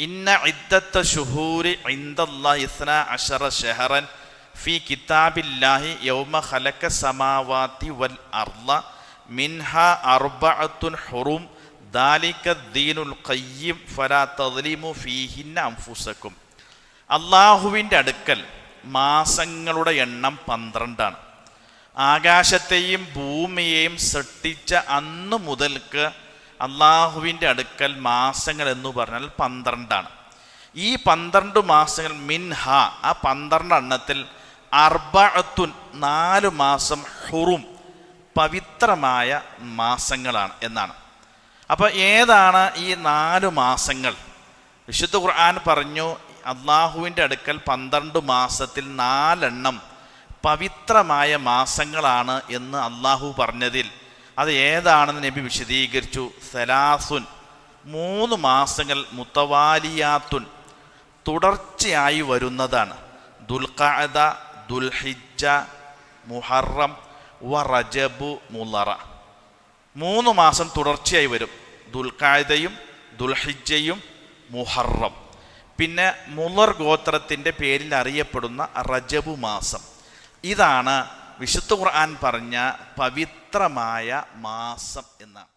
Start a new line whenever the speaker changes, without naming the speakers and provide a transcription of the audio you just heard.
ഇന്ന ഇദ്ദത്ത ഷുഹൂരി ഇസ്ന അഷറ ഷഹറൻ ഫി കിതാബില്ലാഹി യൗമ ഖലക സമാവാത്തി വൽ അർള മിൻഹ അർബഅത്തുൻ ഹുറും ദാലിക ദീനുൽ ഖയ്യിം ഫലാ തദ്ലിമു ഫീഹിന്ന അംഫുസക്കും അള്ളാഹുവിന്റെ അടുക്കൽ മാസങ്ങളുടെ എണ്ണം പന്ത്രണ്ടാണ്. ആകാശത്തെയും ഭൂമിയെയും സൃഷ്ടിച്ച അന്നു മുതൽക്ക് അള്ളാഹുവിന്റെ അടുക്കൽ മാസങ്ങൾ എന്ന് പറഞ്ഞാൽ പന്ത്രണ്ടാണ്. ഈ പന്ത്രണ്ട് മാസങ്ങൾ മിൻഹ ആ പന്ത്രണ്ട് എണ്ണത്തിൽ അർബഅത്തുൻ നാല് മാസം ഹുറും പവിത്രമായ മാസങ്ങളാണ് എന്നാണ്. അപ്പോൾ ഏതാണ് ഈ നാല് മാസങ്ങൾ? വിശുദ്ധ ഖുർആൻ പറഞ്ഞു അള്ളാഹുവിന്റെ അടുക്കൽ പന്ത്രണ്ട് മാസത്തിൽ നാലെണ്ണം പവിത്രമായ മാസങ്ങളാണ് എന്ന് അള്ളാഹു പറഞ്ഞതിൽ അത് ഏതാണെന്ന് നബി വിശദീകരിച്ചു? സലാസുൻ. മൂന്ന് മാസങ്ങൾ മുത്തവാലിയാത്തുൻ. തുടർച്ചയായി വരുന്നതാണ്. ദുൽഖഅദ ദുൽഹിജ മുഹറം വ റജബു മുലറ മൂന്ന് മാസം തുടർച്ചയായി വരും. ദുൽഖായതയും ദുൽഹിജയും മുഹറം. പിന്നെ മുലർ ഗോത്രത്തിന്റെ പേരിൽ അറിയപ്പെടുന്ന റജബു മാസം. ഇതാണ് വിശുദ്ധ ഖുർആൻ പറഞ്ഞ പവിത്രമായ മാസം എന്നാണ്.